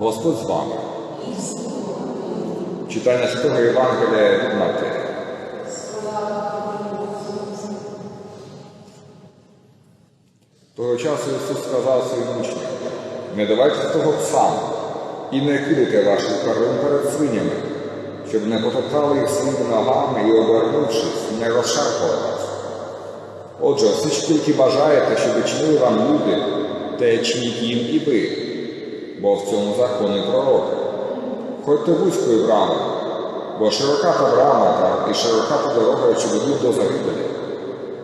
Господь з вами. Читання Святого Євангелія від Матея. Того часу Ісус сказав своїм учням, не давайте того псам і не кидайте ваших перлин перед свинями, щоб не потоптали їх своїми ногами і, обернувшись, не розшарпали вас. Отже, все ж тільки бажаєте, щоб чинили вам люди, те чиніть їм і ви, бо в цьому закони пророки. Ходьте вузькою брамою, бо широка та брама та і широка та дорога, що ведуть до загибелі,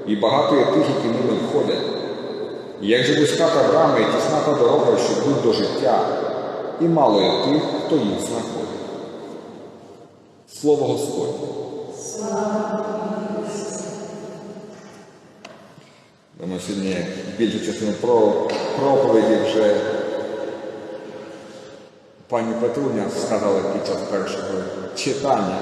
і багато є тих, які ними входять. І як же вузька та брама і тісна та дорога, що ведуть до життя, і мало є тих, хто їх знаходить. Слово Господнє. Думаю, сьогодні більшу частину про проповіді вже пані Петруня сказала під час першого читання.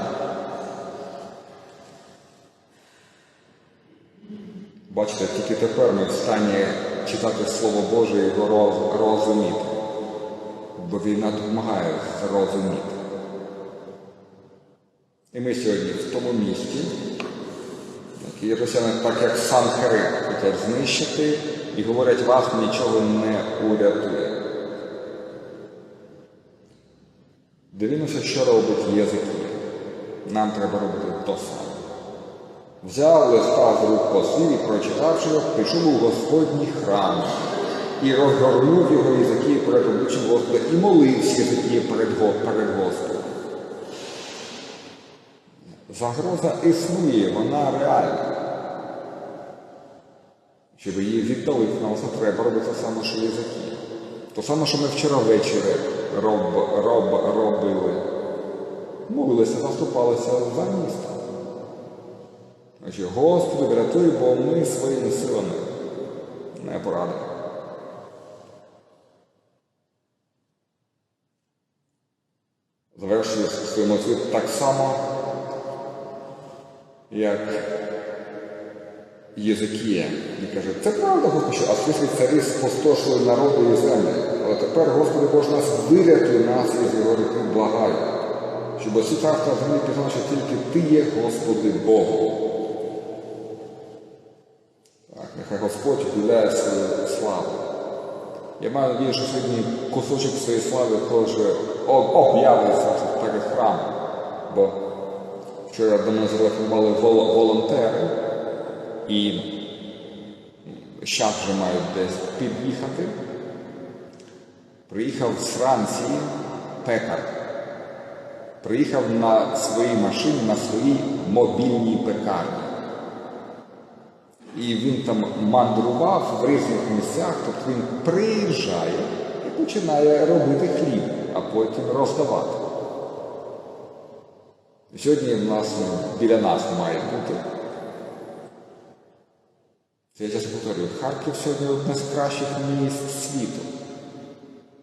Бачите, тільки тепер ми в стані читати Слово Боже і його роз- розуміти. Бо війна допомагає зрозуміти. І ми сьогодні в тому місці, які росіяни так як сам Санхерит хочуть знищити і говорять, вас нічого не урятує. Дивимося, що робить Єзикія. Нам треба робити то саме. Взяв листа з рук послів і, прочитавши його, пішов у Господній храм і розгорнув його Єзикії перед обличчям Господа і молився Єзикії перед, Господом. Загроза існує, вона реальна. Щоб її віддалити на все треба робити те саме, що Єзикія. То саме, що ми вчора ввечері роб, роб, робили. Молилися, заступалися за місто. Значить, Господи, врятуй, бо ми своїми силами не порадимо. Завершую свою молитву так само, як Єзикія. І каже, це правда, Господи, що асфісні царі спустошили народу і землі. Але тепер, Господи Боже нас, вирятуй нас із його руки, благаю, щоб усі царства землі пізнали, що тільки Ти є, Господи Богу. Так, нехай Господь вділяє свою славу. Я маю надію, що сьогодні кусочок своєї слави теж об'явиться перед храмом. Бо вчора до зателефонували вол- волонтери і зараз вже мають десь під'їхати. Приїхав з Франції пекар. Приїхав на своїй машині, на своїй мобільній пекарні. І він там мандрував в різних місцях, тобто він приїжджає і починає робити хліб, а потім роздавати. Сьогодні в нас біля нас має бути. Я зараз повторюю, Харків сьогодні одне з кращих міст світу.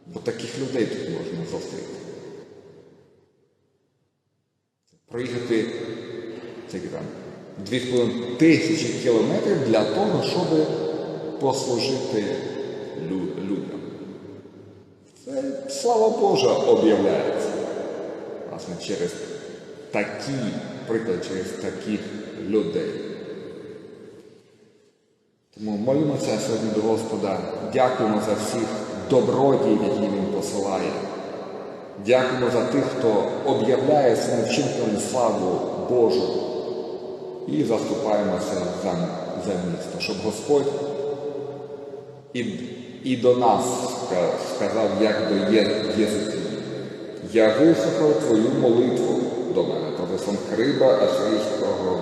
Бо таких людей тут можна зустріти. Проїхати там, 2,5 тисячі кілометрів для того, щоб послужити лю- людям. Це слава Божа об'являється. Власне, через такі приклад, через таких людей. Тому молимося сьогодні до Господа, дякуємо за всіх добродіїв, які Він посилає. Дякуємо за тих, хто об'являє своїм вчинком славу Божу. І заступаємося за, за місто, щоб Господь і, і до нас сказав, як до єзиків. Я вислухав твою молитву до мене, то вислом хриба асирійського